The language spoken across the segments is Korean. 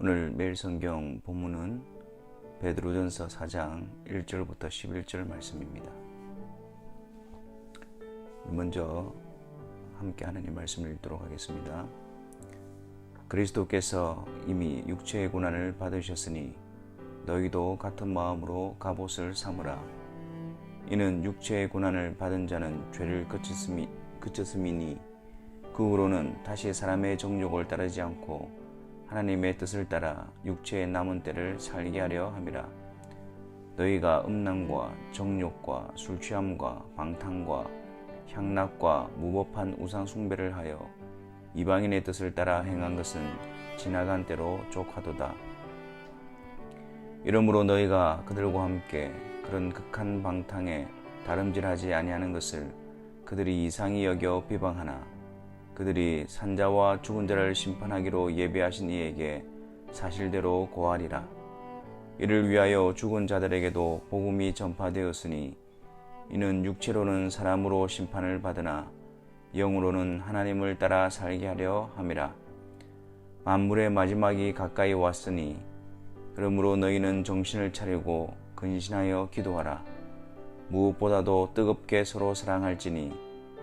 오늘 매일 성경 본문은 베드로전서 4장 1절부터 11절 말씀입니다. 먼저 함께 하나님 말씀을 읽도록 하겠습니다. 그리스도께서 이미 육체의 고난을 받으셨으니 너희도 같은 마음으로 갑옷을 삼으라. 이는 육체의 고난을 받은 자는 죄를 그쳤음이, 그쳤음이니 그 후로는 다시 사람의 정욕을 따르지 않고 하나님의 뜻을 따라 육체의 남은 때를 살게 하려 함이라. 너희가 음란과 정욕과 술 취함과 방탕과 향락과 무법한 우상 숭배를 하여 이방인의 뜻을 따라 행한 것은 지나간 때로 족하도다. 이러므로 너희가 그들과 함께 그런 극한 방탕에 다름질하지 아니하는 것을 그들이 이상히 여겨 비방하나 그들이 산자와 죽은 자를 심판하기로 예배하신 이에게 사실대로 고하리라. 이를 위하여 죽은 자들에게도 복음이 전파되었으니 이는 육체로는 사람으로 심판을 받으나 영으로는 하나님을 따라 살게 하려 함이라. 만물의 마지막이 가까이 왔으니 그러므로 너희는 정신을 차리고 근신하여 기도하라. 무엇보다도 뜨겁게 서로 사랑할지니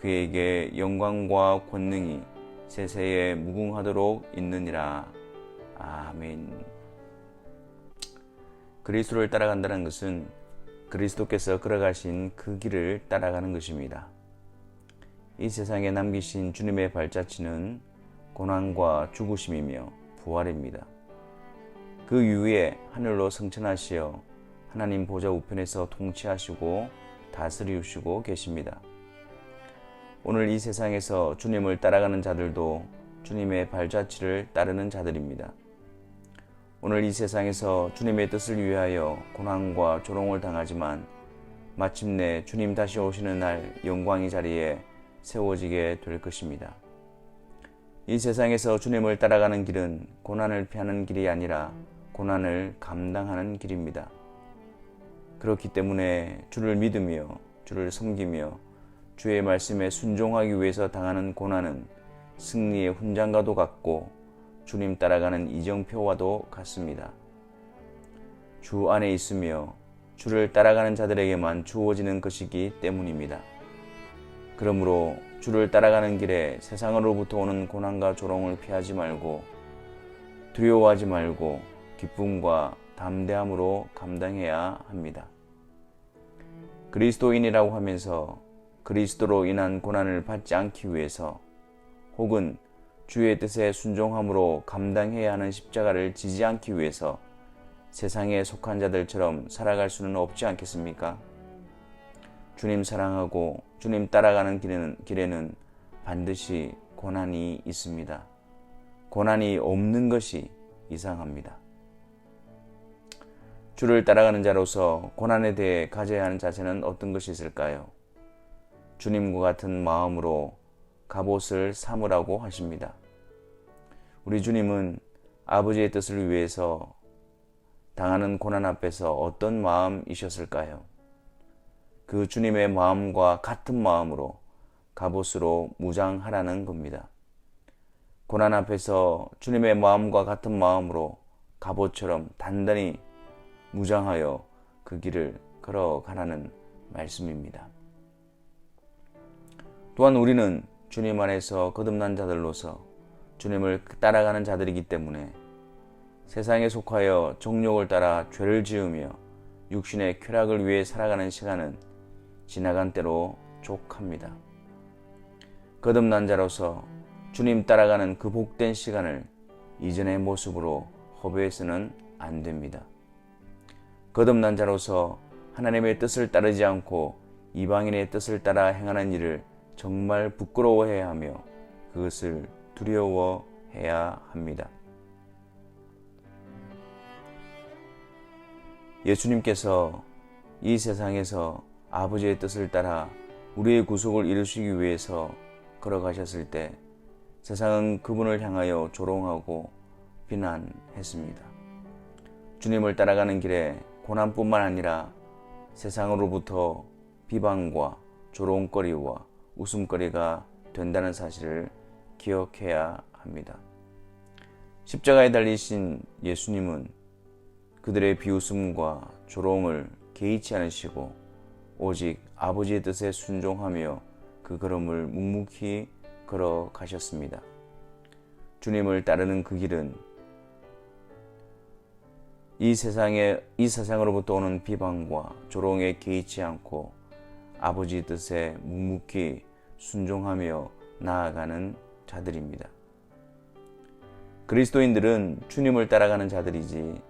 그에게 영광과 권능이 세세에 무궁하도록 있느니라. 아멘. 그리스도를 따라간다는 것은 그리스도께서 걸어가신 그 길을 따라가는 것입니다. 이 세상에 남기신 주님의 발자취는 고난과 죽으심이며 부활입니다. 그 이후에 하늘로 승천하시어 하나님 보좌 우편에서 통치하시고 다스리시고 계십니다. 오늘 이 세상에서 주님을 따라가는 자들도 주님의 발자취를 따르는 자들입니다. 오늘 이 세상에서 주님의 뜻을 위하여 고난과 조롱을 당하지만 마침내 주님 다시 오시는 날 영광의 자리에 세워지게 될 것입니다. 이 세상에서 주님을 따라가는 길은 고난을 피하는 길이 아니라 고난을 감당하는 길입니다. 그렇기 때문에 주를 믿으며 주를 섬기며 주의 말씀에 순종하기 위해서 당하는 고난은 승리의 훈장과도 같고 주님 따라가는 이정표와도 같습니다. 주 안에 있으며 주를 따라가는 자들에게만 주어지는 것이기 때문입니다. 그러므로 주를 따라가는 길에 세상으로부터 오는 고난과 조롱을 피하지 말고 두려워하지 말고 기쁨과 담대함으로 감당해야 합니다. 그리스도인이라고 하면서 그리스도로 인한 고난을 받지 않기 위해서 혹은 주의 뜻에 순종함으로 감당해야 하는 십자가를 지지 않기 위해서 세상에 속한 자들처럼 살아갈 수는 없지 않겠습니까? 주님 사랑하고 주님 따라가는 길에는, 길에는 반드시 고난이 있습니다. 고난이 없는 것이 이상합니다. 주를 따라가는 자로서 고난에 대해 가져야 하는 자세는 어떤 것이 있을까요? 주님과 같은 마음으로 갑옷을 삼으라고 하십니다. 우리 주님은 아버지의 뜻을 위해서 당하는 고난 앞에서 어떤 마음이셨을까요? 그 주님의 마음과 같은 마음으로 갑옷으로 무장하라는 겁니다. 고난 앞에서 주님의 마음과 같은 마음으로 갑옷처럼 단단히 무장하여 그 길을 걸어가라는 말씀입니다. 또한 우리는 주님 안에서 거듭난 자들로서 주님을 따라가는 자들이기 때문에 세상에 속하여 정욕을 따라 죄를 지으며 육신의 쾌락을 위해 살아가는 시간은 지나간 때로 족합니다. 거듭난 자로서 주님 따라가는 그 복된 시간을 이전의 모습으로 허비해서는 안 됩니다. 거듭난 자로서 하나님의 뜻을 따르지 않고 이방인의 뜻을 따라 행하는 일을 정말 부끄러워해야 하며 그것을 두려워해야 합니다. 예수님께서 이 세상에서 아버지의 뜻을 따라 우리의 구속을 이루시기 위해서 걸어가셨을 때 세상은 그분을 향하여 조롱하고 비난했습니다. 주님을 따라가는 길에 고난뿐만 아니라 세상으로부터 비방과 조롱거리와 웃음거리가 된다는 사실을 기억해야 합니다. 십자가에 달리신 예수님은 그들의 비웃음과 조롱을 개의치 않으시고 오직 아버지의 뜻에 순종하며 그 걸음을 묵묵히 걸어가셨습니다. 주님을 따르는 그 길은 이 세상에 이 세상으로부터 오는 비방과 조롱에 개의치 않고 아버지 뜻에 묵묵히 순종하며 나아가는 자들입니다. 그리스도인들은 주님을 따라가는 자들이지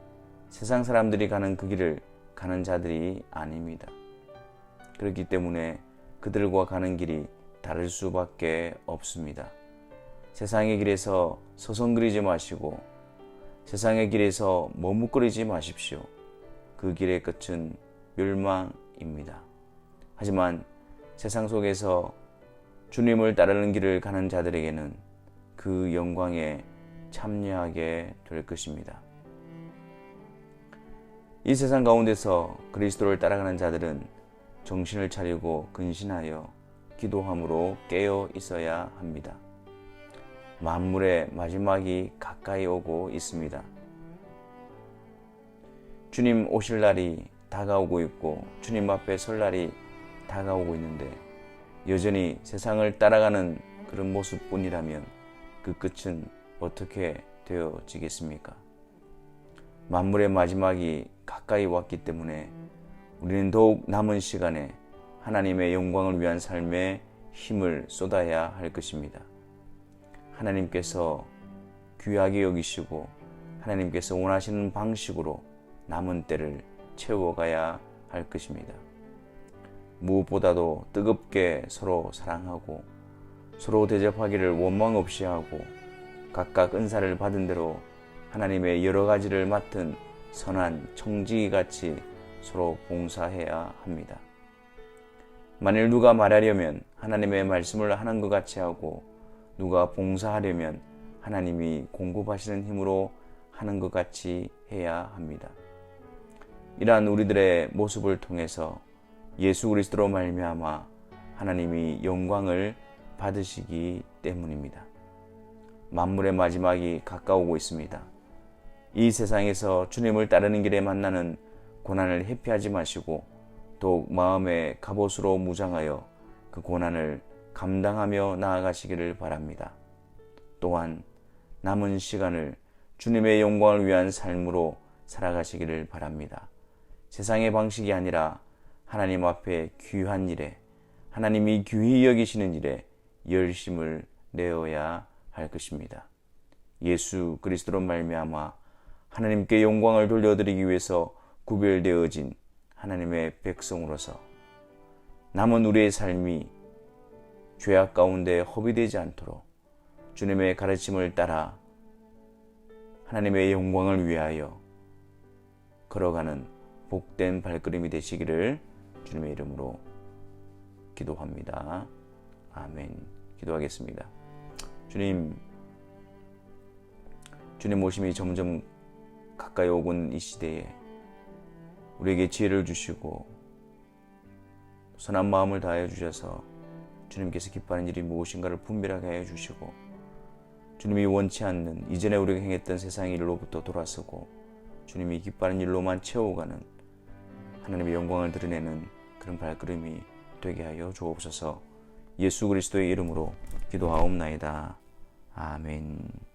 세상 사람들이 가는 그 길을 가는 자들이 아닙니다. 그렇기 때문에 그들과 가는 길이 다를 수밖에 없습니다. 세상의 길에서 서성거리지 마시고 세상의 길에서 머뭇거리지 마십시오. 그 길의 끝은 멸망입니다. 하지만 세상 속에서 주님을 따르는 길을 가는 자들에게는 그 영광에 참여하게 될 것입니다. 이 세상 가운데서 그리스도를 따라가는 자들은 정신을 차리고 근신하여 기도함으로 깨어 있어야 합니다. 만물의 마지막이 가까이 오고 있습니다. 주님 오실 날이 다가오고 있고 주님 앞에 설 날이 다가오고 있는데 여전히 세상을 따라가는 그런 모습뿐이라면 그 끝은 어떻게 되어지겠습니까? 만물의 마지막이 가까이 왔기 때문에 우리는 더욱 남은 시간에 하나님의 영광을 위한 삶에 힘을 쏟아야 할 것입니다. 하나님께서 귀하게 여기시고 하나님께서 원하시는 방식으로 남은 때를 채워가야 할 것입니다. 무엇보다도 뜨겁게 서로 사랑하고 서로 대접하기를 원망 없이 하고 각각 은사를 받은 대로 하나님의 여러 가지를 맡은 선한 청지기 같이 서로 봉사해야 합니다. 만일 누가 말하려면 하나님의 말씀을 하는 것 같이 하고 누가 봉사하려면 하나님이 공급하시는 힘으로 하는 것 같이 해야 합니다. 이러한 우리들의 모습을 통해서 예수 그리스도로 말미암아 하나님이 영광을 받으시기 때문입니다. 만물의 마지막이 가까우고 있습니다. 이 세상에서 주님을 따르는 길에 만나는 고난을 회피하지 마시고 더욱 마음의 갑옷으로 무장하여 그 고난을 감당하며 나아가시기를 바랍니다. 또한 남은 시간을 주님의 영광을 위한 삶으로 살아가시기를 바랍니다. 세상의 방식이 아니라 하나님 앞에 귀한 일에 하나님이 귀히 여기시는 일에 열심을 내어야 할 것입니다. 예수 그리스도로 말미암아 하나님께 영광을 돌려드리기 위해서 구별되어진 하나님의 백성으로서 남은 우리의 삶이 죄악 가운데 허비되지 않도록 주님의 가르침을 따라 하나님의 영광을 위하여 걸어가는 복된 발걸음이 되시기를 주님의 이름으로 기도합니다. 아멘. 기도하겠습니다. 주님, 주님 오심이 점점 가까이 오곤 이 시대에 우리에게 지혜를 주시고 선한 마음을 다하여 주셔서 주님께서 기뻐하는 일이 무엇인가를 분별하게 하여 주시고 주님이 원치 않는 이전에 우리가 행했던 세상의 일로부터 돌아서고 주님이 기뻐하는 일로만 채워가는 하나님의 영광을 드러내는 그런 발걸음이 되게 하여 주옵소서 예수 그리스도의 이름으로 기도하옵나이다. 아멘.